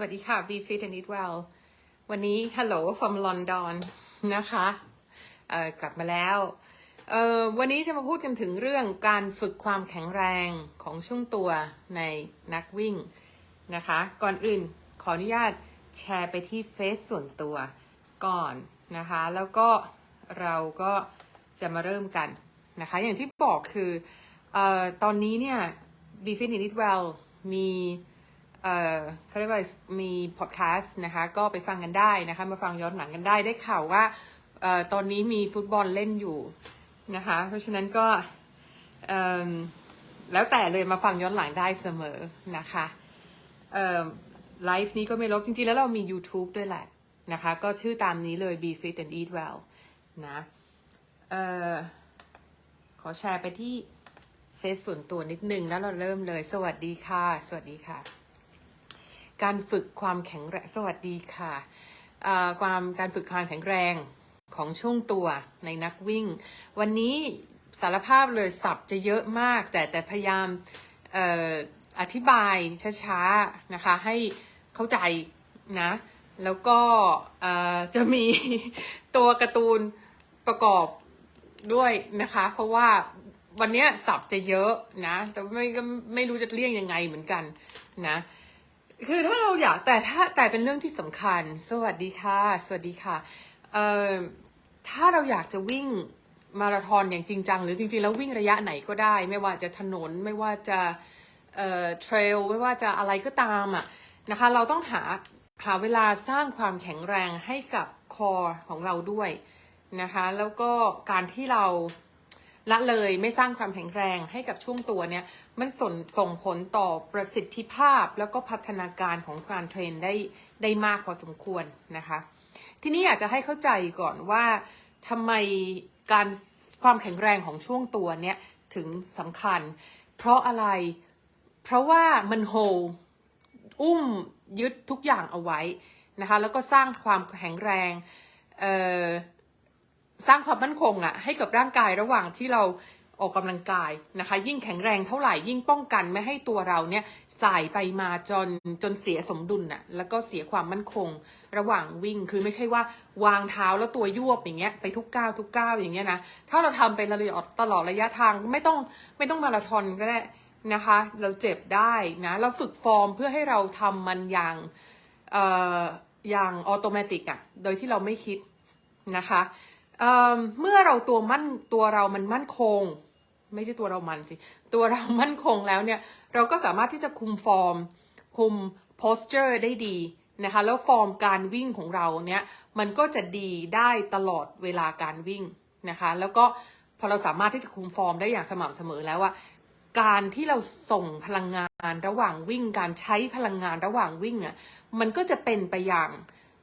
วัสดีค่ะ Be Fit and Eat Well วันนี้ Hello from London นะคะกลับมาแล้ววันนี้จะมาพูดกันถึงเรื่องการฝึกความแข็งแรงของช่วงตัวในนักวิ่งนะคะ ก่อนอื่นขออนุญาตแชร์ไปที่เฟซส่วนตัวก่อนนะคะ แล้วก็เราก็จะมาเริ่มกันนะคะ อย่างที่บอกคือออตอนนี้เนี่ย Be Fit and Eat Well มี เอ่อเขาเรียกว่ามีพอดแคสต์นะคะ ก็ไปฟังกันได้นะคะ มาฟังย้อนหลังกันได้ได้ข่าวว่าเอ่อตอนนี้มีฟุตบอลเล่นอยู่นะคะ เพราะฉะนั้นก็เอิ่มแล้วแต่เลยมาฟังย้อนหลังได้เสมอนะคะเอ่อไลฟ์นี้ก็ไม่ลบจริงๆ แล้วเรามี YouTube ด้วยแหละนะคะ ก็ชื่อตามนี้เลย Be Fit and Eat Well นะเอ่อขอแชร์ไปที่เฟซส่วนตัวนิดนึงแล้วเราเริ่มเลย สวัสดีค่ะ สวัสดีค่ะ การฝึกความแข็งแรงสวัสดีค่ะความการฝึกความแข็งแรงของช่วงตัวในนักวิ่ง วันนี้สารภาพเลยสับจะเยอะมาก แต่แต่พยายามออธิบายช้าๆนะคะ ให้เข้าใจนะ แล้วก็จะมีตัวการ์ตูนประกอบด้วยนะคะ เพราะว่าวันนี้สับจะเยอะนะ แต่ไม่ก็ไม่รู้จะเรียกยังไงเหมือนกันนะ คือถ้าเราอยากแต่ถ้าแต่เป็นเรื่องที่สำคัญ สวัสดีค่ะ สวัสดีค่ะเอ่อถ้าเราอยากจะวิ่งมาราธอนอย่างจริงจังหรือจริงๆ แล้ววิ่งระยะไหนก็ได้ ไม่ว่าจะถนนไม่ว่าจะเอ่อเทรลไม่ว่าจะอะไรก็ตามอะนะคะ เราต้องหาหาเวลาสร้างความแข็งแรงให้กับคอของเราด้วยนะคะ แล้วก็การที่เรา ละเลยไม่สร้างความแข็งแรงให้กับช่วงตัวเนี่ยมันส่งส่งผลต่อประสิทธิภาพแล้วก็พัฒนาการของการเทรนได้ได้มากพอสมควรนะคะ ทีนี้อยากจะให้เข้าใจก่อนว่าทำไมการความแข็งแรงของช่วงตัวเนี่ยถึงสำคัญ เพราะอะไร เพราะว่ามันโฮอุ้มยึดทุกอย่างเอาไว้นะคะ แล้วก็สร้างความแข็งแรง สร้างความมั่นคงอะให้กับร่างกายระหว่างที่เราออกกำลังกายนะคะ ยิ่งแข็งแรงเท่าไหร่ยิ่งป้องกันไม่ให้ตัวเราเนี่ยสายไปมาจนจนเสียสมดุลน่ะแล้วก็เสียความมั่นคง ระหว่างวิ่งคือไม่ใช่ว่าวางเท้าแล้วตัวยวบอย่างเงี้ยไปทุกก้าวทุกก้าวอย่างเงี้ยนะถ้าเราทำไประยะตลอดระยะทางไม่ต้องไม่ต้องมาราธอนก็ได้นะคะ เราเจ็บได้นะเราฝึกฟอร์มเพื่อให้เราทำมันอย่างเอ่ออย่างออโตเมติกอะโดยที่เราไม่คิดนะคะ เเมื่อเราตัวมั่นตัวเรามันมั่นคง ไม่ใช่ตัวเรามันสิ ตัวเรามั่นคงแล้วเนี่ย เราก็สามารถที่จะคุมฟอร์ม คุม posture ได้ดีนะคะ แล้วฟอร์มการวิ่งของเราเนี่ยมันก็จะดีได้ตลอดเวลาการวิ่งนะคะ แล้วก็พอเราสามารถที่จะคุมฟอร์มได้อย่างสม่ำเสมอแล้วว่าการที่เราส่งพลังงานระหว่างวิ่ง การใช้พลังงานระหว่างวิ่งอะมันก็จะเป็นไปอย่าง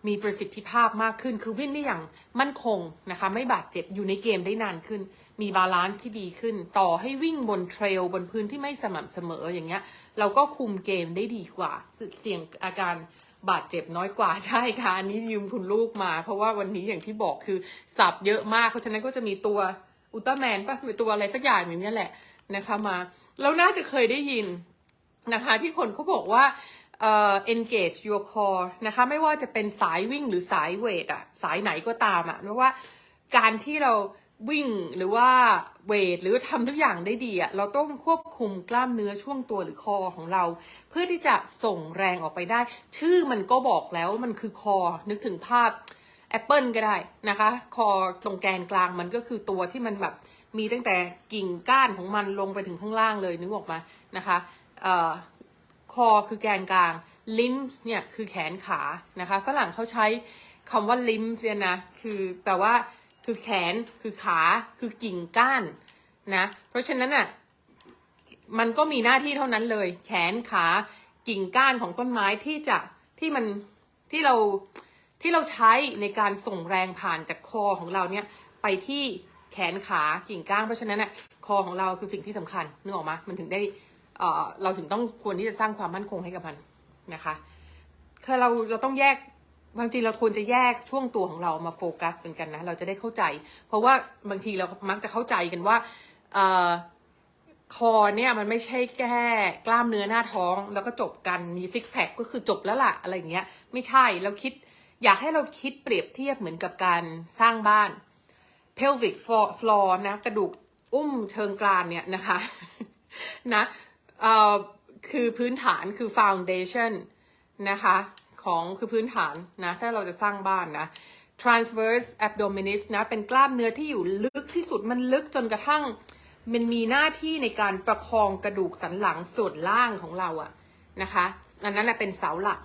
มีประสิทธิภาพมากขึ้น คือวิ่งได้อย่างมั่นคงนะคะ ไม่บาดเจ็บอยู่ในเกมได้นานขึ้น มีบาลานซ์ที่ดีขึ้น ต่อให้วิ่งบนเทรลบนพื้นที่ไม่สม่ำเสมออย่างเงี้ย เราก็คุมเกมได้ดีกว่า เสี่ยงอาการบาดเจ็บน้อยกว่าใช่ค่ะ อันนี้ยืมคุณลูกมา เพราะว่าวันนี้อย่างที่บอกคือสับเยอะมาก เพราะฉะนั้นก็จะมีตัวอุลตร้าแมนป่ะตัวอะไรสักอย่างอย่างเนี้ยแหละนะคะมา เราน่าจะเคยได้ยินนะคะ ที่คนเขาบอกว่า เอ่อ engage your core นะคะ ไม่ว่าจะเป็นสายวิ่งหรือสายเวทอะสายไหนก็ตามอะไม่ว่าการที่เราวิ่งหรือว่าเวทหรือทำทุกอย่างได้ดีอะเราต้องควบคุมกล้ามเนื้อช่วงตัวหรือคอของเรา เพื่อที่จะส่งแรงออกไปได้ ชื่อมันก็บอกแล้วมันคือคอ นึกถึงภาพแอปเปิลก็ได้นะคะ คอตรงแกนกลางมันก็คือตัวที่มันแบบมีตั้งแต่กิ่งก้านของมันลงไปถึงข้างล่างเลยนึกออกมานะคะเอ่อ คอคือแกนกลาง ลิมส์เนี่ยคือแขนขานะคะฝรั่งเขาใช้คำว่าลิมส์เนี่ยนะคือแปลว่าคือแขนคือขาคือกิ่งก้านนะเพราะฉะนั้นอะมันก็มีหน้าที่เท่านั้นเลย แขนขากิ่งก้านของต้นไม้ที่จะที่มันที่เราที่เราใช้ในการส่งแรงผ่านจากคอของเราเนี่ยไปที่แขนขากิ่งก้านเพราะฉะนั้นอะคอของเราคือสิ่งที่สำคัญนึกออกมามันถึงได้ เอ่อเราถึงต้องควรที่จะสร้างความมั่นคงให้กับมันนะคะคือเราเราต้องแยกบางทีเราควรจะแยกช่วงตัวของเรามาโฟกัสกันกันนะ เราจะได้เข้าใจ เพราะว่าบางทีเรามักจะเข้าใจกันว่าเอ่อคอเนี่ยมันไม่ใช่แค่กล้ามเนื้อหน้าท้อง แล้วก็จบกันมีซิกแพคก็คือจบแล้วล่ะอะไรอย่างเงี้ย ไม่ใช่เราคิดอยากให้เราคิดเปรียบเทียบเหมือนกับการสร้างบ้าน pelvic floor นะ กระดูกอุ้มเชิงกรานเนี่ยนะคะ นะ เอ่อคือพื้นฐานคือ foundation นะคะของคือพื้นฐานนะถ้าเราจะสร้างบ้านนะ transverse abdominis นะเป็นกล้ามเนื้อที่อยู่ลึกที่สุดมันลึกจนกระทั่ง มันมีหน้าที่ในการประคองกระดูกสันหลังส่วนล่างของเราอะนะคะอันนั้นแหละเป็นเสาหลัก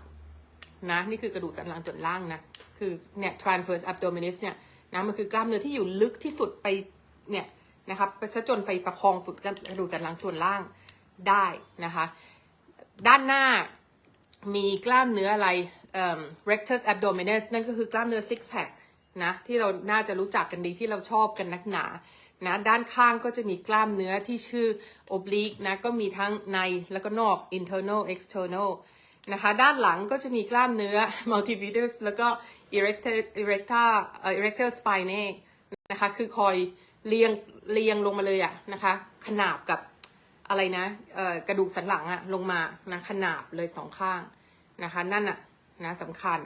นะนี่คือกระดูกสันหลังส่วนล่างนะคือเนี่ย transverse abdominis เนี่ยนะมันคือกล้ามเนื้อที่อยู่ลึกที่สุดไปเนี่ยนะครับไปซะจนไปประคองสุดกระดูกสันหลังส่วนล่าง ได้นะคะ ด้านหน้ามีกล้ามเนื้ออะไรเอ่อ rectus abdominis นั่นก็คือกล้ามเนื้อ six pack นะที่เราน่าจะรู้จักกันดีที่เราชอบกันนักหนานะด้านข้างก็จะมีกล้ามเนื้อที่ชื่อ oblique นะก็มีทั้งในแล้วก็นอก internal external นะคะด้านหลังก็จะมีกล้ามเนื้อ multifidus แล้วก็ erector erector เอ่อ erector spinae นะคะคือคอยเรียงเรียงลงมาเลยอะนะคะขนาบกับ อะไรนะกระดูกสันหลังอะลงมานะขนาบเลยสองข้างนะคะ นั่นอะนะสำคัญ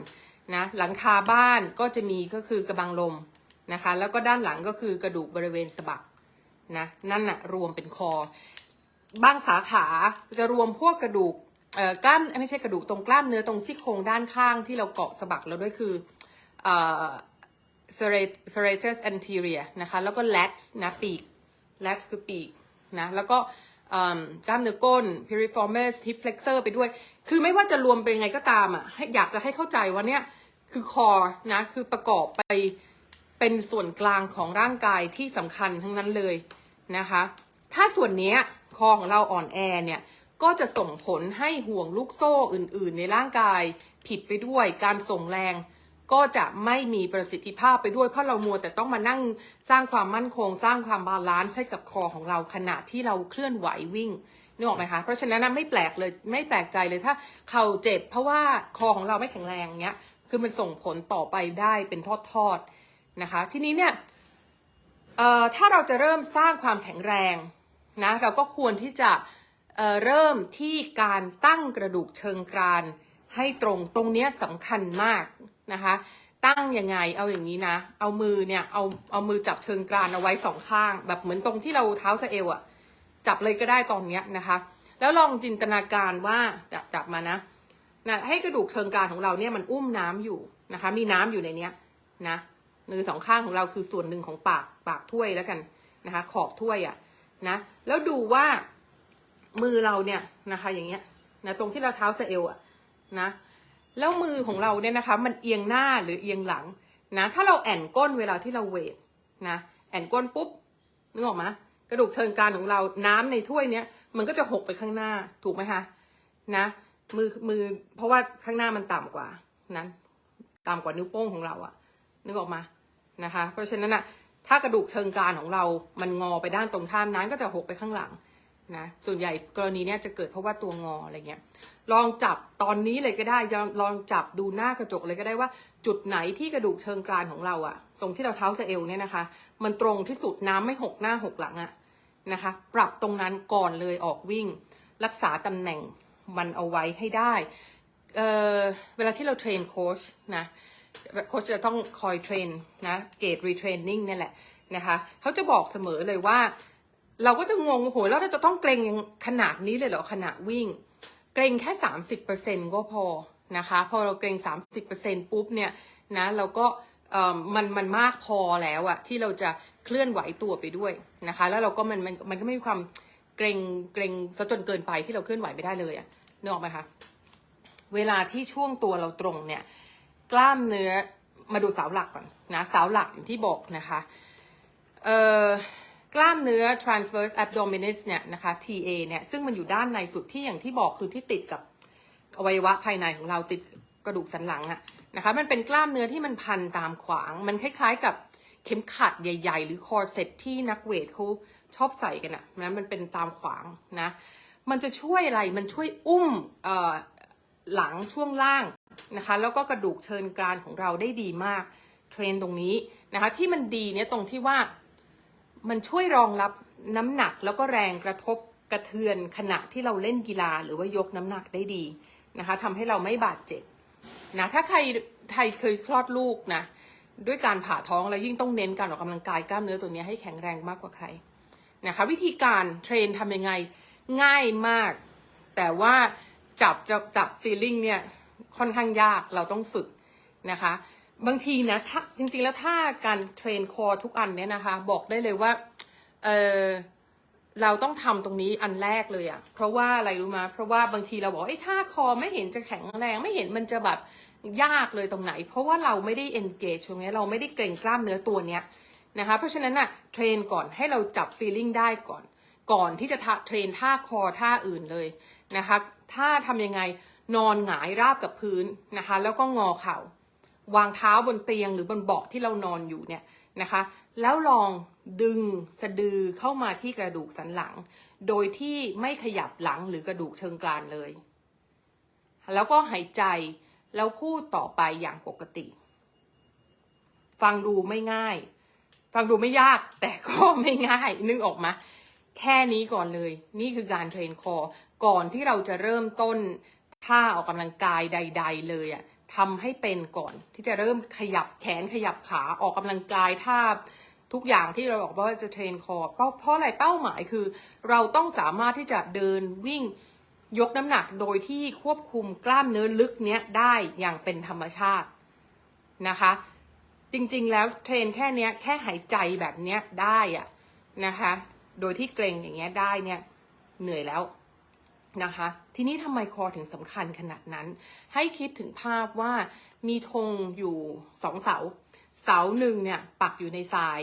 นะหลังคาบ้านก็จะมีก็คือกระบังลมนะคะ แล้วก็ด้านหลังก็คือกระดูกบริเวณสะบักนะนั่นน่ะรวมเป็นคอ บางสาขาจะรวมพวกกระดูกกล้ามไม่ใช่กระดูกตรงกล้ามเนื้อตรงซี่โครงด้านข้างที่เราเกาะสะบักเราด้วยคือเอ่อ serratus anterior นะคะ แล้วก็ lat นะปีก lat คือปีกนะแล้วก็ กล้ามเนื้อก้น piriformis hip flexor ไปด้วย คือไม่ว่าจะรวมเป็นยังไงก็ตามอะอยากจะให้เข้าใจว่าเนี่ยคือคอนะ คือประกอบไปเป็นส่วนกลางของร่างกายที่สำคัญทั้งนั้นเลยนะคะ ถ้าส่วนนี้คอของเราอ่อนแอเนี่ย ก็จะส่งผลให้ห่วงลูกโซ่อื่น ๆ ในร่างกายผิดไปด้วยการส่งแรง ก็จะไม่มีประสิทธิภาพไปด้วยเพราะเรามัวแต่ต้องมานั่งสร้างความมั่นคง สร้างความบาลานซ์ให้กับคอของเราขณะที่เราเคลื่อนไหววิ่งนึกออกไหมคะ เพราะฉะนั้นไม่แปลกเลยไม่แปลกใจเลยถ้าเข่าเจ็บ เพราะว่าคอของเราไม่แข็งแรงเนี้ย คือมันส่งผลต่อไปได้เป็นทอดๆนะคะ ทีนี้เนี่ยถ้าเราจะเริ่มสร้างความแข็งแรงนะเราก็ควรที่จะเเริ่มที่การตั้งกระดูกเชิงกรานให้ตรงตรงเนี้ยสำคัญมาก นะคะ ตั้งยังไงเอาอย่างนี้นะ เอามือเนี่ยเอาเอามือจับเชิงกรานเอาไว้สองข้าง แบบเหมือนตรงที่เราเท้าสะเอวอะจับเลยก็ได้ตอนเนี้ยนะคะ แล้วลองจินตนาการว่าจับจับมานะนะให้กระดูกเชิงกรานของเราเนี่ยมันอุ้มน้ำอยู่นะคะ มีน้ำอยู่ในเนี้ยนะมือสองข้างของเราคือส่วนหนึ่งของปากปากถ้วยแล้วกันนะคะ ขอบถ้วยอะ่ะนะ แล้วดูว่ามือเราเนี่ยนะคะ อย่างเงี้ยนะตรงที่เราเท้าสะเอวอะนะ แล้วมือของเราเนี่ยนะคะ มันเอียงหน้าหรือเอียงหลังนะ ถ้าเราแอนก้นเวลาที่เราเวทนะแอนก้นปุ๊บนึกออกไหมกระดูกเชิงกรานของเราน้ำในถ้วยเนี้ยมันก็จะหกไปข้างหน้าถูกไหมคะนะ มือมือเพราะว่าข้างหน้ามันต่ำกว่านั้นต่ำกว่านิ้วโป้งของเราอะนึกออกมานะคะ เพราะฉะนั้นอะถ้ากระดูกเชิงกรานของเรา มันงอไปด้านตรงข้ามนั้นก็จะหกไปข้างหลัง นะส่วนใหญ่กรณีเนี้ยจะเกิดเพราะว่าตัวงออะไรเงี้ยลองจับตอนนี้เลยก็ได้ลองจับดูหน้ากระจกเลยก็ได้ว่า จุดไหนที่กระดูกเชิงกรานของเราอะตรงที่เราเท้าสะเอวเนี่ยนะคะ มันตรงที่สุดน้ำไม่หกหน้าหกหลังอะนะคะ ปรับตรงนั้นก่อนเลยออกวิ่ง รักษาตำแหน่งมันเอาไว้ให้ได้เเวลาที่เราเทรนโค้ชนะโค้ชจะต้องคอยเทรนนะเกรดรีเทรนนิ่งนี่แหละนะคะเขาจะบอกเสมอเลยว่า เราก็จะงงโอ้โหแล้วเราจะต้องเกรงขนาดนี้เลยเหรอขณะวิ่ง เกรงแค่สามสิบเปอร์เซ็นก็พอนะคะ พอเราเกรงสามสิบเปอร์เซ็นปุ๊บเนี่ยนะเราก็เออมันมันมากพอแล้วอะที่เราจะเคลื่อนไหวตัวไปด้วยนะคะ แล้วเราก็มันมันมันก็ไม่มีความเกรงเกรงซะจนเกินไปที่เราเคลื่อนไหวไม่ได้เลยอะนึกออกไหมคะเวลาที่ช่วงตัวเราตรงเนี่ย กล้ามเนื้อมาดูเสาหลักก่อนนะเสาหลักอย่างที่บอกนะคะ เอ่อ กล้ามเนื้อ transverse abdominis เนี่ยนะคะ TA เนี่ย ซึ่งมันอยู่ด้านในสุดที่อย่างที่บอกคือที่ติดกับอวัยวะภายในของเราติดกระดูกสันหลังอะนะคะ มันเป็นกล้ามเนื้อที่มันพันตามขวาง มันคล้ายๆกับเข็มขัดใหญ่ ๆ หรือคอร์เซ็ตที่นักเวทเขาชอบใส่กันอะนะมันเป็นตามขวางนะ มันจะช่วยอะไร มันช่วยอุ้มหลังช่วงล่างนะคะ แล้วก็กระดูกเชิญกรานของเราได้ดีมาก เทรนตรงนี้นะคะ ที่มันดีเนี่ยตรงที่ว่า มันช่วยรองรับน้ำหนักแล้วก็แรงกระทบกระเทือนขณะที่เราเล่นกีฬาหรือว่ายกน้ำหนักได้ดีนะคะทำให้เราไม่บาดเจ็บนะถ้าใครใครเคยคลอดลูกนะด้วยการผ่าท้องแล้วยิ่งต้องเน้นการออกกำลังกายกล้ามเนื้อตัวนี้ให้แข็งแรงมากกว่าใครนะคะวิธีการเทรนทำยังไงง่ายมาก แต่ว่าจับจับจับฟีลลิ่งเนี่ยค่อนข้างยากเราต้องฝึกนะคะ บางทีนะถ้าจริงๆแล้วถ้าการเทรนคอทุกอันเนี่ยนะคะ บอกได้เลยว่าเออเราต้องทำตรงนี้อันแรกเลยอะเพราะว่าอะไรรู้มาเพราะว่าบางทีเราบอกไอ้ท่าคอไม่เห็นจะแข็งแรงไม่เห็นมันจะแบบยากเลยตรงไหน เพราะว่าเราไม่ได้ engage ตรงนี้เราไม่ได้เกรงกล้ามเนื้อตัวเนี้ยนะคะ เพราะฉะนั้นอะเทรนก่อนให้เราจับ feeling ได้ก่อน ก่อนที่จะทะเทรนท่าคอท่าอื่นเลยนะคะ ถ้าทำยังไงนอนหงายราบกับพื้นนะคะ แล้วก็งอเข่า วางเท้าบนเตียงหรือบนเบาะที่เรานอนอยู่เนี่ยนะคะ แล้วลองดึงสะดือเข้ามาที่กระดูกสันหลัง โดยที่ไม่ขยับหลังหรือกระดูกเชิงกรานเลย แล้วก็หายใจแล้วพูดต่อไปอย่างปกติ ฟังดูไม่ง่าย ฟังดูไม่ยากแต่ก็ไม่ง่าย นึกออกมาแค่นี้ก่อนเลย นี่คือการเทรนคอ ก่อนที่เราจะเริ่มต้นท่าออกกำลังกายใด ๆ เลยอะ ทำให้เป็นก่อน ที่จะเริ่มขยับแขนขยับขาออกกำลังกายท่าทุกอย่างที่เราบอกว่าจะเทรนคอเพราะเพราะอะไรเป้าหมายคือ เราต้องสามารถที่จะเดินวิ่งยกน้ำหนักโดยที่ควบคุมกล้ามเนื้อลึกเนี้ยได้อย่างเป็นธรรมชาตินะคะ จริงๆแล้วเทรนแค่เนี้ยแค่หายใจแบบเนี้ยได้อะนะคะ โดยที่เกรงอย่างเงี้ยได้เนี่ยเหนื่อยแล้ว นะคะ ทีนี้ทำไมคอถึงสำคัญขนาดนั้น ให้คิดถึงภาพว่ามีธงอยู่สองเสา เสาหนึ่งเนี่ยปักอยู่ในทราย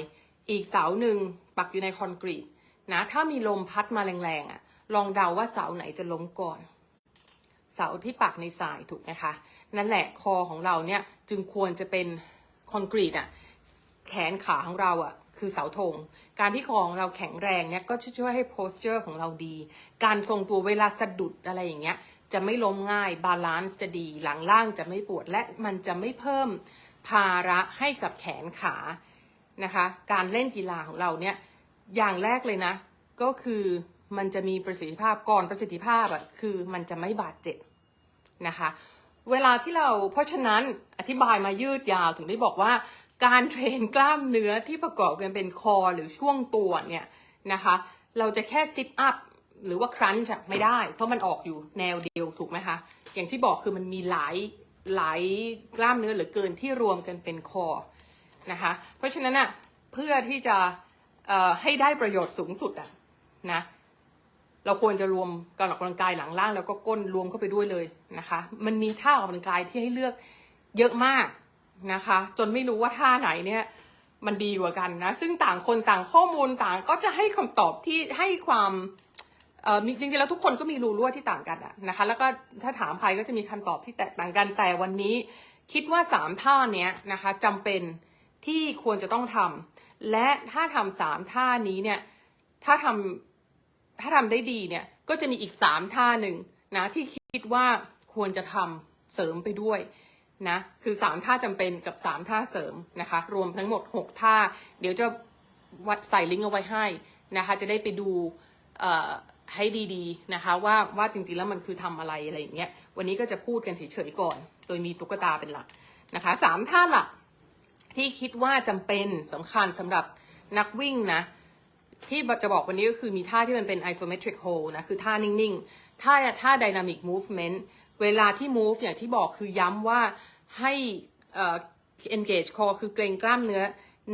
อีกเสาหนึ่งปักอยู่ในคอนกรีตนะ ถ้ามีลมพัดมาแรงๆอะ่ะ ลองเดาว่าเสาไหนจะล้มก่อน เสาที่ปักในทรายถูกไหมคะ นั่นแหละคอของเราเนี่ยจึงควรจะเป็นคอนกรีตอะ แขนขาของเราอะ คือเสาธง การที่คอของเราแข็งแรงเนี่ยก็ช่วยให้โพสเจอร์ของเราดี การทรงตัวเวลาสะดุดอะไรอย่างเงี้ยจะไม่ล้มง่ายบาลานซ์จะดีหลังล่างจะไม่ปวดและมันจะไม่เพิ่มภาระให้กับแขนขานะคะ การเล่นกีฬาของเราเนี่ยอย่างแรกเลยนะ ก็คือมันจะมีประสิทธิภาพก่อนประสิทธิภาพอะคือมันจะไม่บาดเจ็บนะคะ เวลาที่เราเพราะฉะนั้นอธิบายมายืดยาวถึงได้บอกว่า การเทรนกล้ามเนื้อที่ประกอบกันเป็นคอหรือช่วงตัวเนี่ยนะคะ เราจะแค่ซิทอัพหรือว่าครันช์ไม่ได้ เพราะมันออกอยู่แนวเดียวถูกไหมคะ อย่างที่บอกคือมันมีหลายหลายกล้ามเนื้อเหลือเกินที่รวมกันเป็นคอนะคะ เพราะฉะนั้นอะเพื่อที่จะให้ได้ประโยชน์สูงสุดอะนะเราควรจะรวมการออกกำลังกายหลังล่างแล้วก็ก้นรวมเข้าไปด้วยเลยนะคะ มันมีท่าออกกำลังกายที่ให้เลือกเยอะมาก นะคะ จนไม่รู้ว่าท่าไหนเนี่ยมันดีกว่ากันนะ ซึ่งต่างคนต่างข้อมูลต่างก็จะให้คำตอบที่ให้ความเออจริงๆแล้วทุกคนก็มีรูรั่วที่ต่างกันอะนะคะ แล้วก็ถ้าถามใครก็จะมีคำตอบที่แตกต่างกันแต่วันนี้คิดว่าสามท่าเนี้ยนะคะจำเป็นที่ควรจะต้องทำและถ้าทำสามท่านี้เนี่ยถ้าทำถ้าทำได้ดีเนี่ยก็จะมีอีกสามท่าหนึ่งนะที่คิดว่าควรจะทำเสริมไปด้วย นะคือสามท่าจำเป็นกับสามท่าเสริมนะคะ รวมทั้งหมดหกท่า เดี๋ยวจะวัดใส่ลิงก์เอาไว้ให้นะคะ จะได้ไปดูให้ดีๆนะคะ ว่าว่าจริงๆแล้วมันคือทำอะไรอะไรอย่างเงี้ยวันนี้ก็จะพูดกันเฉยๆก่อน โดยมีตุ๊กตาเป็นหลักนะคะสามท่าหลักที่คิดว่าจำเป็นสำคัญสำหรับนักวิ่งนะ ที่จะบอกวันนี้ก็คือมีท่าที่มันเป็น isometric hold นะ คือท่านิ่งๆ ท่าท่า dynamic movement เวลาที่ move อย่างที่บอกคือย้ำว่าให้ engage core คือเกรงกล้ามเนื้อ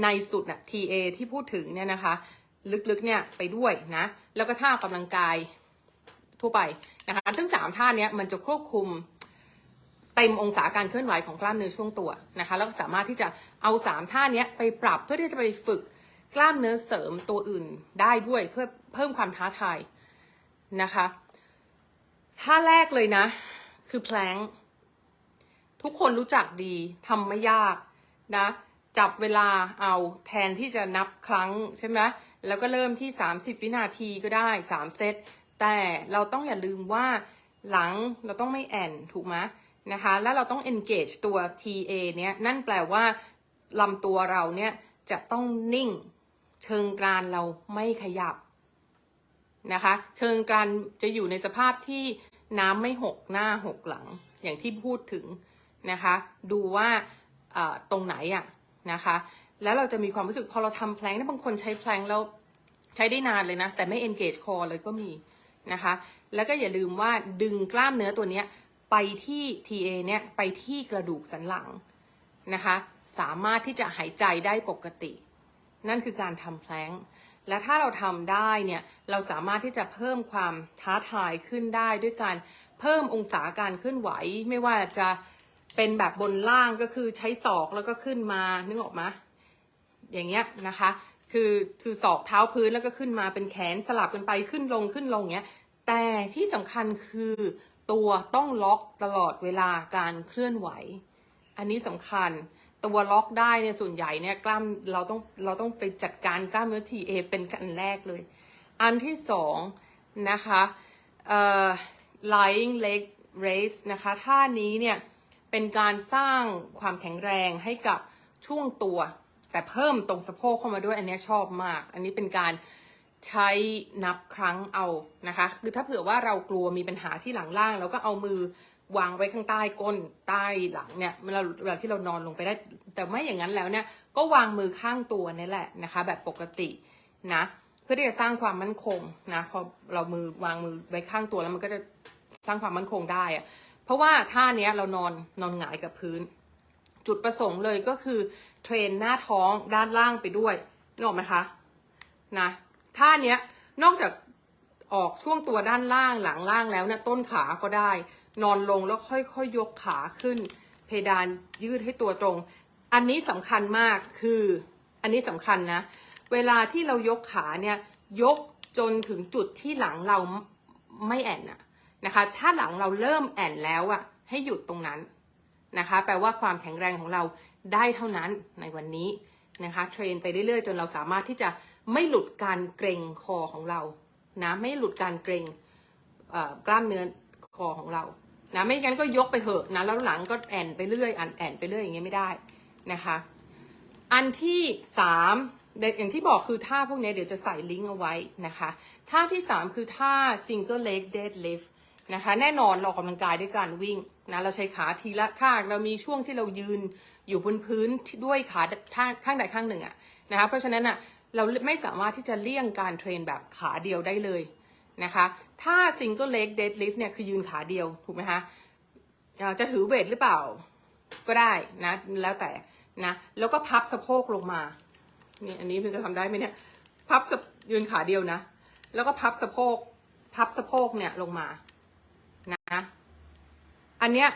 ในสุดนะ TA ที่พูดถึงเนี่ยนะคะ ลึกๆเนี่ยไปด้วยนะ แล้วก็ท่ากำลังกายทั่วไปนะคะทั้งสามท่านี้มันจะควบคุมเต็มองศาการเคลื่อนไหวของกล้ามเนื้อช่วงตัวนะคะ แล้วก็สามารถที่จะเอาสามท่านี้ไปปรับเพื่อที่จะไปฝึกกล้ามเนื้อเสริมตัวอื่นได้ด้วยเพื่อเพิ่มความท้าทายนะคะท่าแรกเลยนะ คือแพลงทุกคนรู้จักดีทำไม่ยากนะ จับเวลาเอาแทนที่จะนับครั้งใช่ไหมแล้วก็เริ่มที่ 30 วินาทีก็ได้ 3 เซต แต่เราต้องอย่าลืมว่าหลังเราต้องไม่แอนถูกไหมนะคะ แล้วเราต้อง engage ตัว TA เนี้ย นั่นแปลว่าลำตัวเราเนี่ยจะต้องนิ่ง เชิงกรานเราไม่ขยับ นะคะ เชิงกรานจะอยู่ในสภาพที่น้ำไม่หกหน้าหกหลังอย่างที่พูดถึงนะคะ ดูว่าตรงไหนอะนะคะ แล้วเราจะมีความรู้สึกพอเราทำแพลงนะบางคนใช้แพลงแล้วใช้ได้นานเลยนะ แต่ไม่ engage core เลยก็มีนะคะ แล้วก็อย่าลืมว่าดึงกล้ามเนื้อตัวเนี้ยไปที่ TA เนี่ยไปที่กระดูกสันหลังนะคะ สามารถที่จะหายใจได้ปกติ นั่นคือการทำแพลง และถ้าเราทำได้เนี่ยเราสามารถที่จะเพิ่มความท้าทายขึ้นได้ด้วยการเพิ่มองศาการเคลื่อนไหว ไม่ว่าจะเป็นแบบบนล่างก็คือใช้ศอกแล้วก็ขึ้นมานึกออกไหมอย่างเงี้ยนะคะ คือคือศอกเท้าพื้นแล้วก็ขึ้นมาเป็นแขนสลับกันไปขึ้นลงขึ้นลงเงี้ยแต่ที่สำคัญคือตัวต้องล็อกตลอดเวลาการเคลื่อนไหว อันนี้สำคัญ ตัวล็อกได้เนี่ยส่วนใหญ่เนี่ยกล้ามเราต้องเราต้องไปจัดการกล้ามเนื้อ TA เป็นกันแรกเลย อันที่สองนะคะเอ่อ lying leg raise นะคะท่านี้เนี่ยเป็นการสร้างความแข็งแรงให้กับช่วงตัว แต่เพิ่มตรงสะโพกเข้ามาด้วยอันนี้ชอบมาก อันนี้เป็นการใช้นับครั้งเอานะคะ คือถ้าเผื่อว่าเรากลัวมีปัญหาที่หลังล่างเราก็เอามือ วางไว้ข้างใต้ก้นใต้หลังเนี่ยเวลาเวลาที่เรานอนลงไปได้ แต่ไม่อย่างนั้นแล้วเนี่ยก็วางมือข้างตัวนี่แหละนะคะ แบบปกตินะเพื่อที่จะสร้างความมั่นคงนะพอเรามือวางมือไว้ข้างตัวแล้วมันก็จะสร้างความมั่นคงได้อะเพราะว่าท่าเนี้ยเรานอนนอนหงายกับพื้น จุดประสงค์เลยก็คือเทรนหน้าท้องด้านล่างไปด้วยนึกออกไหมคะนะท่าเนี้ยนอกจากออกช่วงตัวด้านล่างหลังล่างแล้วเนี่ยต้นขาก็ได้ นอนลงแล้วค่อยๆยยกขาขึ้น เพดานยืดให้ตัวตรง อันนี้สำคัญมากคือ อันนี้สำคัญนะ เวลาที่เรายกขาเนี่ยยกจนถึงจุดที่หลังเราไม่แอนอะนะคะ ถ้าหลังเราเริ่มแอนแล้วอะให้หยุดตรงนั้นนะคะ แปลว่าความแข็งแรงของเราได้เท่านั้นในวันนี้นะคะ เทรนไปเรื่อยๆ จนเราสามารถที่จะไม่หลุดการเกรงคอของเรานะ ไม่หลุดการเกรงกล้ามเนื้อ อของเรานะไม่งั้นก็ยกไปเถอะนะแล้วหลังก็แอนไปเรื่อยอันแอนไปเรื่อยอย่างเงี้ยไม่ได้นะคะ อันที่สามเด็กอย่างที่บอกคือท่าพวกนี้เดี๋ยวจะใส่ลิงก์เอาไว้นะคะท่าที่สามคือท่า single leg deadlift นะคะแน่นอนเราออกกำลังกายด้วยการวิ่งนะเราใช้ขาทีละข้างเรามีช่วงที่เรายืนอยู่บนพื้นด้วยขาข้างข้างใดข้างหนึ่งอะนะคะเพราะฉะนั้นอะเราไม่สามารถที่จะเลี่ยงการเทรนแบบขาเดียวได้เลย นะคะ ถ้า single leg deadlift เนี่ยคือยืนขาเดียว ถูกไหมคะจะถือเวทหรือเปล่าก็ได้นะ แล้วแต่นะ แล้วก็พับสะโพกลงมานี่อันนี้มันจะทำได้ไหมเนี่ย พับยืนขาเดียวนะ แล้วก็พับสะโพก พับสะโพกเนี่ยลงมา นะ อันเนี้ย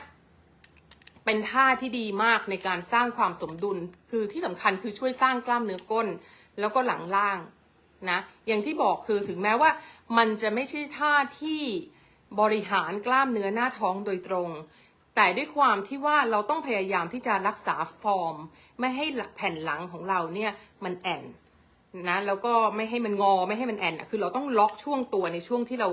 เป็นท่าที่ดีมากในการสร้างความสมดุล คือที่สำคัญคือช่วยสร้างกล้ามเนื้อก้น แล้วก็หลังล่าง นะ อย่างที่บอกคือถึงแม้ว่ามันจะไม่ใช่ท่าที่บริหารกล้ามเนื้อหน้าท้องโดยตรง แต่ด้วยความที่ว่าเราต้องพยายามที่จะรักษาฟอร์ม ไม่ให้แผ่นหลังของเราเนี่ยมันแอนนะแล้วก็ไม่ให้มันงอไม่ให้มันแอนอะคือเราต้องล็อกช่วงตัวในช่วงที่เรา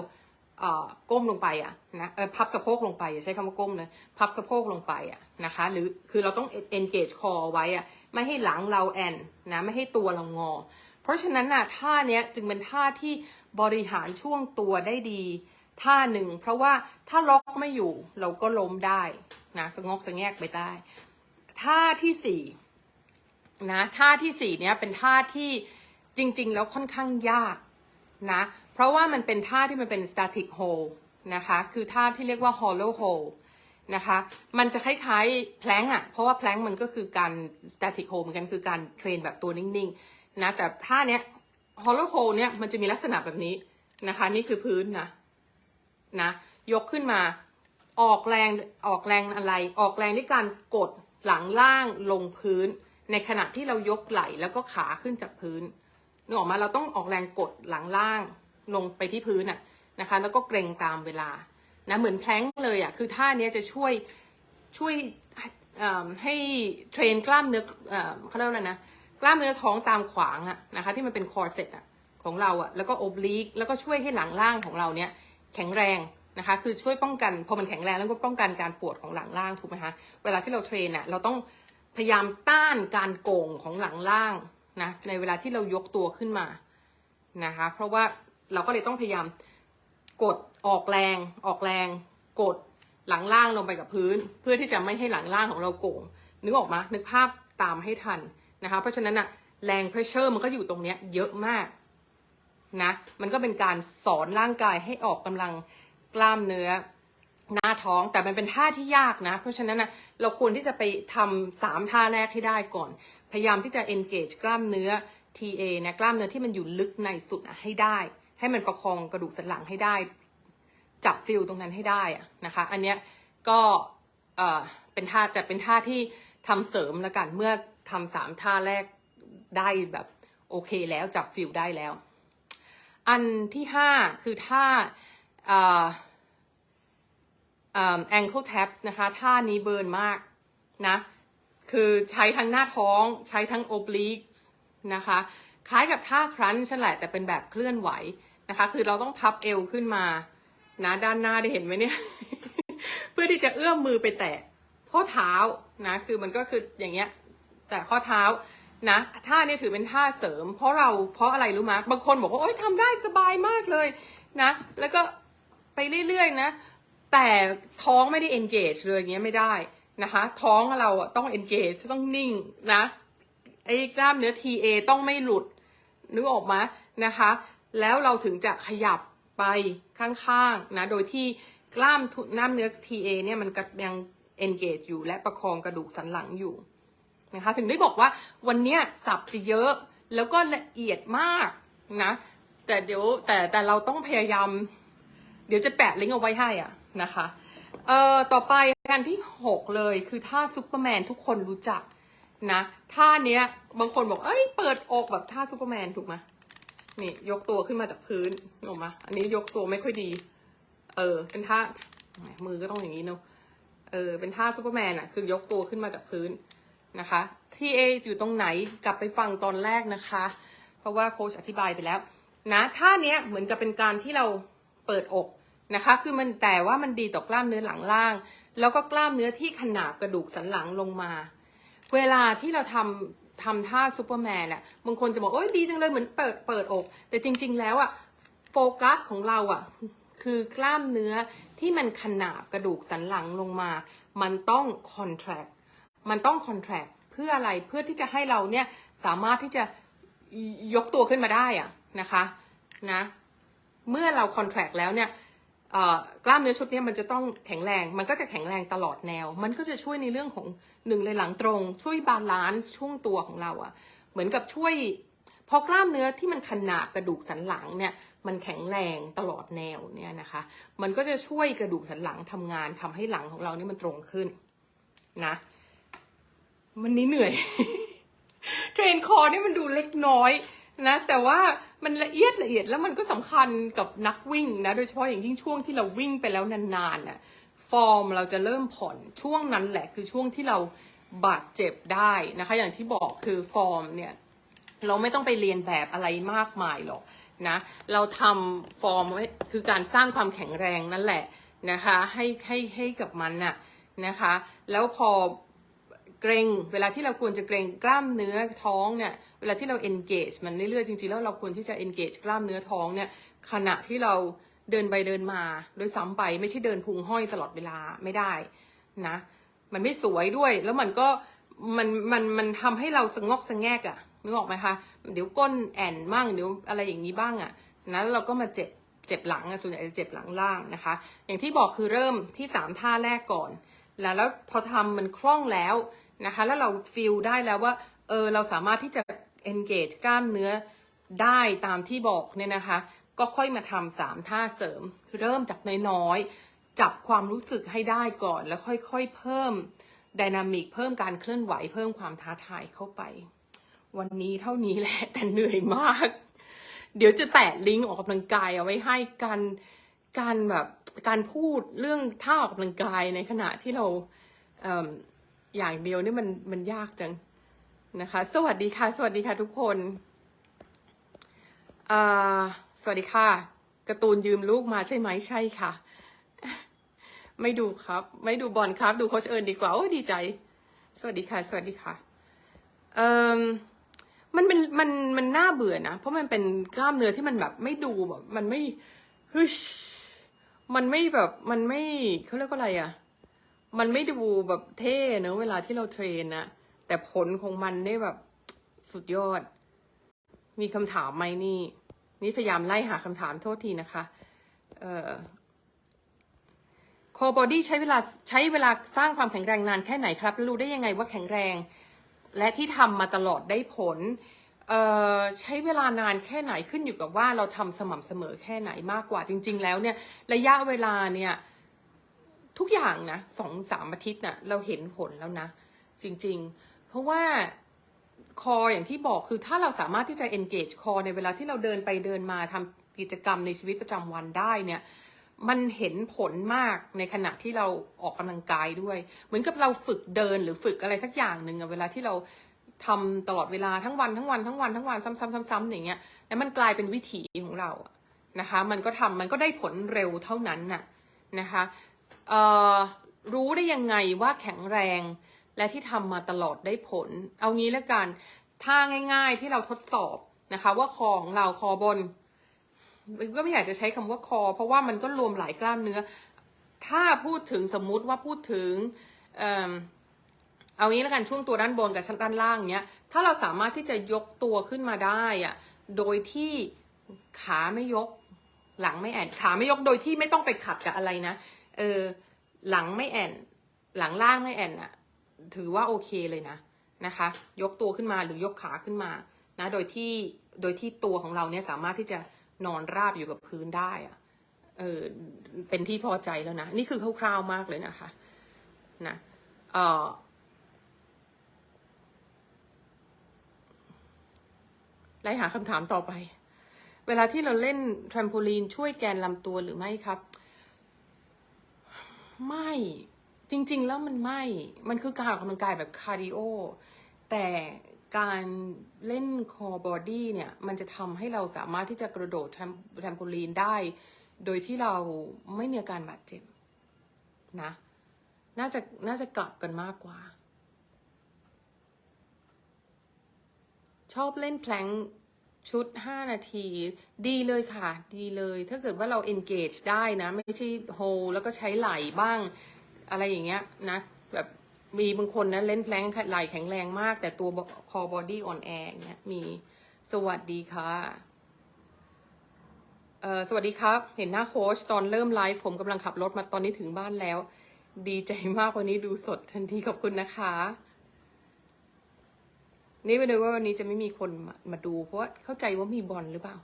เอ่อก้มลงไปอะนะเออพับสะโพกลงไปอย่าใช้คำว่าก้มเลยพับสะโพกลงไปอะนะคะหรือคือเราต้อง engage core ไว้อะไม่ให้หลังเราแอนนะไม่ให้ตัวเรางอ เพราะฉะนั้นน่ะท่าเนี้ยจึงเป็นท่าที่บริหารช่วงตัวได้ดีท่าหนึ่ง เพราะว่าถ้าล็อกไม่อยู่เราก็ล้มได้นะสงกสะแงกไปได้ ท่าที่สี่นะท่าที่สี่เนี้ยเป็นท่าที่จริง ๆ แล้วค่อนข้างยากนะเพราะว่ามันเป็นท่าที่มันเป็น static hold นะคะคือท่าที่เรียกว่า hollow hold นะคะมันจะคล้ายๆแพลงอะเพราะว่าแพลงมันก็คือการ static hold เหมือนกันคือการเทรนแบบตัวนิ่งๆ นะแต่ท่าเนี้ย hollow hold เนี้ยมันจะมีลักษณะแบบนี้นะคะ นี่คือพื้นนะนะ ยกขึ้นมาออกแรงออกแรงอะไร ออกแรงด้วยการกดหลังล่างลงพื้น ในขณะที่เรายกไหล่แล้วก็ขาขึ้นจากพื้นนึกออกมาเราต้องออกแรงกดหลังล่างลงไปที่พื้นอะนะคะ แล้วก็เกรงตามเวลานะเหมือนแพลงเลยอะคือท่าเนี้ยจะช่วยช่วยให้เทรนกล้ามเนื้อเขาเรียกอะไรนะ กล้ามเนื้อท้องตามขวางอะนะคะที่มันเป็นคอร์เซ็ตอะของเราอะแล้วก็โอบลีกแล้วก็ช่วยให้หลังล่างของเราเนี้ยแข็งแรงนะคะคือช่วยป้องกันพอมันแข็งแรงแล้วก็ป้องกันการปวดของหลังล่างถูกไหมคะเวลาที่เราเทรนอะเราต้องพยายามต้านการโก่งของหลังล่างนะในเวลาที่เรายกตัวขึ้นมานะคะเพราะว่าเราก็เลยต้องพยายามกดออกแรงออกแรง กดหลังล่างลงไปกับพื้น เพื่อที่จะไม่ให้หลังล่างของเราโก่งนึกออกมานึกภาพตามให้ทัน นะคะ เพราะฉะนั้นอะแรงเพรสเชอร์มันก็อยู่ตรงเนี้ยเยอะมากนะ มันก็เป็นการสอนร่างกายให้ออกกำลังกล้ามเนื้อหน้าท้องแต่มันเป็นท่าที่ยากนะ เพราะฉะนั้นนะเราควรที่จะไปทำสามท่าแรกให้ได้ก่อน พยายามที่จะ engage กล้ามเนื้อ TA นะกล้ามเนื้อที่มันอยู่ลึกในสุดให้ได้ ให้มันประคองกระดูกสันหลังให้ได้ จับฟิลตรงนั้นให้ได้นะคะ อันเนี้ยก็เออเป็นท่าจัดเป็นท่าที่ทำเสริมแล้วกันเมื่อ ทำสามท่าแรกได้แบบโอเคแล้วจับฟิลได้แล้ว อันที่ห้าคือท่าแองเกิลแท็บนะคะ ท่านี้เบิร์นมากนะ คือใช้ทั้งหน้าท้องใช้ทั้งโอบลิกนะคะ คล้ายกับท่าครั้นช์นั่นแหละแต่เป็นแบบเคลื่อนไหวนะคะ คือเราต้องพับเอวขึ้นมานะด้านหน้าได้เห็นไหมเนี่ย เพื่อที่จะเอื้อมมือไปแตะข้อเท้านะ คือมันก็คืออย่างเงี้ย แต่ข้อเท้านะท่านี้ถือเป็นท่าเสริม เพราะเราเพราะอะไรรู้ไหมบางคนบอกว่าโอ๊ยทำได้สบายมากเลยนะ แล้วก็ไปเรื่อยๆนะ แต่ท้องไม่ได้ engage เลยอย่างเงี้ยไม่ได้นะคะ ท้องเราต้อง engage ต้องนิ่งนะไอ้กล้ามเนื้อ TA ต้องไม่หลุดนึกออกมานะคะ แล้วเราถึงจะขยับไปข้างๆนะโดยที่กล้ามน้ำเนื้อ TA เนี่ยมันก็ยัง engage อยู่และประคองกระดูกสันหลังอยู่ นะคะถึงได้บอกว่าวันเนี้ยสับจะเยอะแล้วก็ละเอียดมากนะแต่เดี๋ยวแต่แต่เราต้องพยายาม เดี๋ยวจะแปะลิงก์เอาไว้ให้อะนะคะเอ่อต่อไปการที่6เลยคือท่าซูเปอร์แมนทุกคนรู้จักนะท่าเนี้ยบางคนบอกเอ้ยเปิดอกแบบท่าซูเปอร์แมนถูกไหมนี่ยกตัวขึ้นมาจากพื้นออกมาอันนี้ยกตัวไม่ค่อยดี เออ เป็นท่ามมือก็ต้องอย่างนี้เนาะเออเป็นท่าซูเปอร์แมนอะคือยกตัวขึ้นมาจากพื้น นะคะที่เออยู่ตรงไหนกลับไปฟังตอนแรกนะคะ เพราะว่าโค้ชอธิบายไปแล้วนะท่าเนี้ยเหมือนกับเป็นการที่เราเปิดอกนะคะ คือมันแต่ว่ามันดีต่อกล้ามเนื้อหลังล่าง แล้วก็กล้ามเนื้อที่ขนาบกระดูกสันหลังลงมา เวลาที่เราทำทำท่าซูเปอร์แมนอะบางคนจะบอกโอ้ยดีจังเลยเหมือนเปิดเปิดอก แต่จริง ๆ แล้วอะโฟกัสของเราอะคือกล้ามเนื้อที่มันขนาบกระดูกสันหลังลงมา มันต้องคอนแทรค มันต้องคอนแทรคเพื่ออะไรเพื่อที่จะให้เราเนี่ยสามารถที่จะยกตัวขึ้นมาได้อะนะคะนะเมื่อเราคอนแทรคแล้วเนี่ยกล้ามเนื้อชุดเนี้มันจะต้องแข็งแรง มันก็จะแข็งแรงตลอดแนว มันก็จะช่วยในเรื่องของหนึ่งเลยหลังตรง ช่วยบาลานซ์ช่วงตัวของเราอะเหมือนกับช่วยพอกล้ามเนื้อที่มันขนาบกระดูกสันหลังเนี่ยมันแข็งแรงตลอดแนวเนี่ยนะคะ มันก็จะช่วยกระดูกสันหลังทำงานทำให้หลังของเรานี่มันตรงขึ้นนะ วันนี้เหนื่อย เทรนคอร์นี่มันดูเล็กน้อยนะแต่ว่ามันละเอียดละเอียดแล้วมันก็สำคัญกับนักวิ่งนะโดยเฉพาะอย่างยิ่งช่วงที่เราวิ่งไปแล้วนานๆน่ะฟอร์มเราจะเริ่มผ่อนช่วงนั้นแหละคือช่วงที่เราบาดเจ็บได้นะคะ อย่างที่บอกคือฟอร์มเนี่ยเราไม่ต้องไปเรียนแบบอะไรมากมายหรอกนะเราทำฟอร์มไว้คือการสร้างความแข็งแรงนั่นแหละนะคะให้ให้ให้กับมันน่ะนะคะ แล้วพอ เกรงเวลาที่เราควรจะเกรงกล้ามเนื้อท้องเนี่ยเวลาที่เรา engage มันเรื่อยๆจริงๆแล้วเราควรที่จะ engage กล้ามเนื้อท้องเนี่ยขณะที่เราเดินไปเดินมาโดยซ้ำไปไม่ใช่เดินพุงห้อยตลอดเวลาไม่ได้นะมันไม่สวยด้วย แล้วมันก็มันมันมันทำให้เราสงอกสะแงกอะนึกออกไหมคะเดี๋ยวก้นแอนมั่งเดี๋ยวอะไรอย่างนี้บ้างอะนะแล้วเราก็มาเจ็บเจ็บหลังอะส่วนใหญ่จะเจ็บหลังล่างนะคะ อย่างที่บอกคือเริ่มที่สามท่าแรกก่อน แล้วแล้วพอทำมันคล่องแล้ว นะคะ แล้วเราฟีลได้แล้วว่า เออ เราสามารถที่จะ engage กล้ามเนื้อได้ตามที่บอกเนี่ยนะคะ ก็ค่อยมาทำสามท่าเสริม เริ่มจากน้อยๆ จับความรู้สึกให้ได้ก่อน แล้วค่อยๆ เพิ่มดินามิก เพิ่มการเคลื่อนไหว เพิ่มความท้าทายเข้าไป วันนี้เท่านี้แหละ แต่เหนื่อยมาก เดี๋ยวจะแปะลิงก์ออกกำลังกายเอาไว้ให้การการแบบการพูดเรื่องท่าออกกำลังกายในขณะที่เราเอย่างเดียวนี่มันมันยากจังนะคะ สวัสดีค่ะ สวัสดีค่ะทุกคนสวัสดีค่ะการ์ตูนยืมลูกมาใช่ไหมใช่ค่ะ ไม่ดูครับ ไม่ดูบอลครับ ดูโคชเอิญดีกว่าโอ้ดีใจ สวัสดีค่ะ สวัสดีค่ะเอ่มมันเป็นมันมันน่าเบื่อนะเพราะมันเป็นกล้ามเนื้อที่มันแบบไม่ดูแบบมันไม่ฮึชมันไม่แบบมันไม่เขาเรียกว่าอะไรอะ มันไม่ดูแบบเท่เนอะเวลาที่เราเทรนนะแต่ผลของมันได้แบบสุดยอด มีคำถามไหมนี่ นี่พยายามไล่หาคำถามโทษทีนะคะเอ่อ core body ใช้เวลาใช้เวลาสร้างความแข็งแรงนานแค่ไหนครับ รู้ได้ยังไงว่าแข็งแรง และที่ทำมาตลอดได้ผลเอ่อใช้เวลานานแค่ไหนขึ้นอยู่กับว่าเราทำสม่ำเสมอแค่ไหนมากกว่าจริง ๆ แล้วเนี่ยระยะเวลาเนี่ย ทุกอย่างนะสองสามอาทิตย์น่ะ เราเห็นผลแล้วนะ จริง ๆ เพราะว่าคออย่างที่บอกคือถ้าเราสามารถที่จะ engage คอในเวลาที่เราเดินไปเดินมาทำกิจกรรมในชีวิตประจำวันได้เนี่ยมันเห็นผลมากในขณะที่เราออกกำลังกายด้วย เหมือนกับเราฝึกเดินหรือฝึกอะไรสักอย่างหนึ่งอะเวลาที่เราทำตลอดเวลาทั้งวันทั้งวันทั้งวันทั้งวันซ้ำๆซ้ำๆอย่างเงี้ยแล้วมันกลายเป็นวิถีของเราอะนะคะ มันก็ทำมันก็ได้ผลเร็วเท่านั้นน่ะนะคะ รู้ได้ยังไงว่าแข็งแรง และที่ทำมาตลอดได้ผล เอางี้แล้วกันถ้าง่ายๆที่เราทดสอบนะคะ ว่าคอของเราคอบนก็ไม่อยากจะใช้คำว่าคอ เพราะว่ามันก็รวมหลายกล้ามเนื้อ ถ้าพูดถึงสมมุติว่าพูดถึงเอิ่มเอางี้แล้วกันช่วงตัวด้านบนกับชั้นด้านล่างเนี้ย ถ้าเราสามารถที่จะยกตัวขึ้นมาได้อะโดยที่ขาไม่ยกหลังไม่แอนขาไม่ยกโดยที่ไม่ต้องไปขัดกับอะไรนะ ออ หลังไม่แอนหลังล่างไม่แอนอะถือว่าโอเคเลยนะนะคะ ยกตัวขึ้นมาหรือยกขาขึ้นมานะโดยที่โดยที่ตัวของเราเนี่ยสามารถที่จะนอนราบอยู่กับพื้นได้อะเออเป็นที่พอใจแล้วนะ นี่คือคร่าวๆมากเลยนะคะนะเออไล่หาคำถามต่อไป เวลาที่เราเล่นแทรมโพลีนช่วยแกนลำตัวหรือไม่ครับ ไม่จริง ๆ แล้วมันไม่ มันคือการออกกำลังกายแบบคาร์ดิโอ แต่การเล่นคอบอดี้เนี่ย มันจะทำให้เราสามารถที่จะกระโดดแทมแทมโพลีนได้ โดยที่เราไม่มีอาการบาดเจ็บนะ น่าจะน่าจะกลับกันมากกว่า ชอบเล่นแพลง ชุด 5 นาที ดีเลยค่ะ ดีเลย ถ้าเกิดว่าเรา engage ได้นะ ไม่ใช่โฮแล้วก็ใช้ไหล่บ้าง อะไรอย่างเงี้ยนะ แบบมีบางคนนะ เล่นแพลงไหล่แข็งแรงมาก แต่ตัวคอบอดี้อ่อนแอเงี้ยมีสวัสดีค่ะเอ่อสวัสดีครับ เห็นหน้าโค้ชตอนเริ่มไลฟ์ผมกำลังขับรถมาตอนนี้ถึงบ้านแล้ว ดีใจมากวันนี้ดูสดทันทีขอบคุณนะคะ นี่ไปดูว่าวันนี้จะไม่มีคนมามาดู เพราะว่าเข้าใจว่ามีบอลหรือเปล่า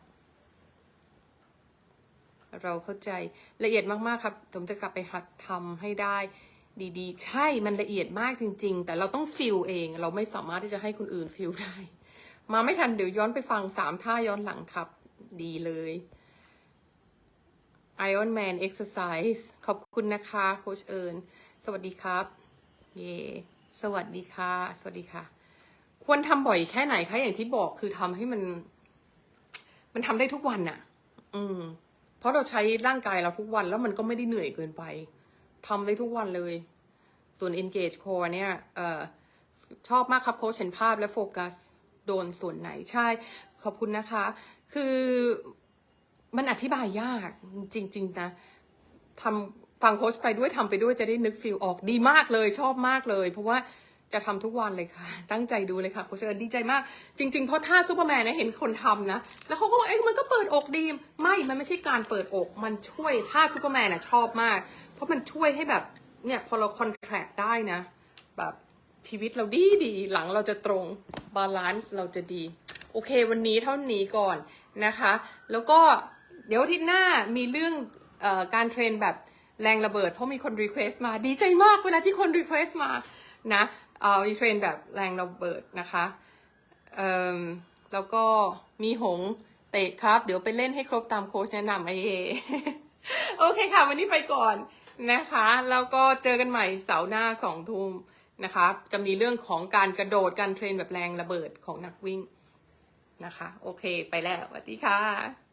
เราเข้าใจละเอียดมากๆครับ ผมจะกลับไปหัดทำให้ได้ดี ๆ ใช่ มันละเอียดมากจริง ๆ แต่เราต้องฟิลเอง เราไม่สามารถที่จะให้คนอื่นฟิลได้ มาไม่ทันเดี๋ยวย้อนไปฟังสามท่าย้อนหลังครับ ดีเลย Iron Man Exercise ขอบคุณนะคะโคชเอิญสวัสดีครับ เย สวัสดีค่ะ สวัสดีค่ะ ควรทำบ่อยแค่ไหนคะอย่างที่บอกคือทำให้มัน มันทำได้ทุกวันน่ะ อืม เพราะเราใช้ร่างกายเราทุกวันแล้วมันก็ไม่ได้เหนื่อยเกินไปทำได้ทุกวันเลย ส่วน engage core เนี่ย เอ่อ ชอบมากครับโค้ชเห็นภาพและโฟกัส โดนส่วนไหนใช่ ขอบคุณนะคะ คือมันอธิบายยากจริง ๆ นะทำฟังโค้ชไปด้วยทำไปด้วยจะได้นึกฟิลออกดีมากเลย ชอบมากเลย เพราะว่า จะทำทุกวันเลยค่ะ ตั้งใจดูเลยค่ะโค้ชเอิญดีใจมาก จริง ๆ เพราะท่าซูเปอร์แมนเนี่ยเห็นคนทำนะ แล้วเขาก็บอกเอ้ยมันก็เปิดอกดีไม่ มันไม่ใช่การเปิดอก มันช่วยท่าซูเปอร์แมนน่ะชอบมาก เพราะมันช่วยให้แบบ เนี่ยพอเราคอนแทรคได้นะ แบบชีวิตเราดีดี หลังเราจะตรง บาลานซ์เราจะดี โอเค วันนี้เท่านี้ก่อนนะคะ แล้วก็เดี๋ยวทิตย์หน้ามีเรื่องออการเทรนแบบแรงระเบิด เพราะมีคนรีเควสต์มา ดีใจมากเวลาที่คนรีเควสต์มานะ เออมีเทรนแบบแรงระเบิดนะคะแล้วก็มีหงเตะครับ เดี๋ยวไปเล่นให้ครบตามโค้ชแนะนำไอเอโอเคค่ะ วันนี้ไปก่อนนะคะ แล้วก็เจอกันใหม่เสาร์หน้าสองทุ่มนะคะ จะมีเรื่องของการกระโดดการเทรนแบบแรงระเบิดของนักวิ่งนะคะ โอเค ไปแล้วสวัสดีค่ะ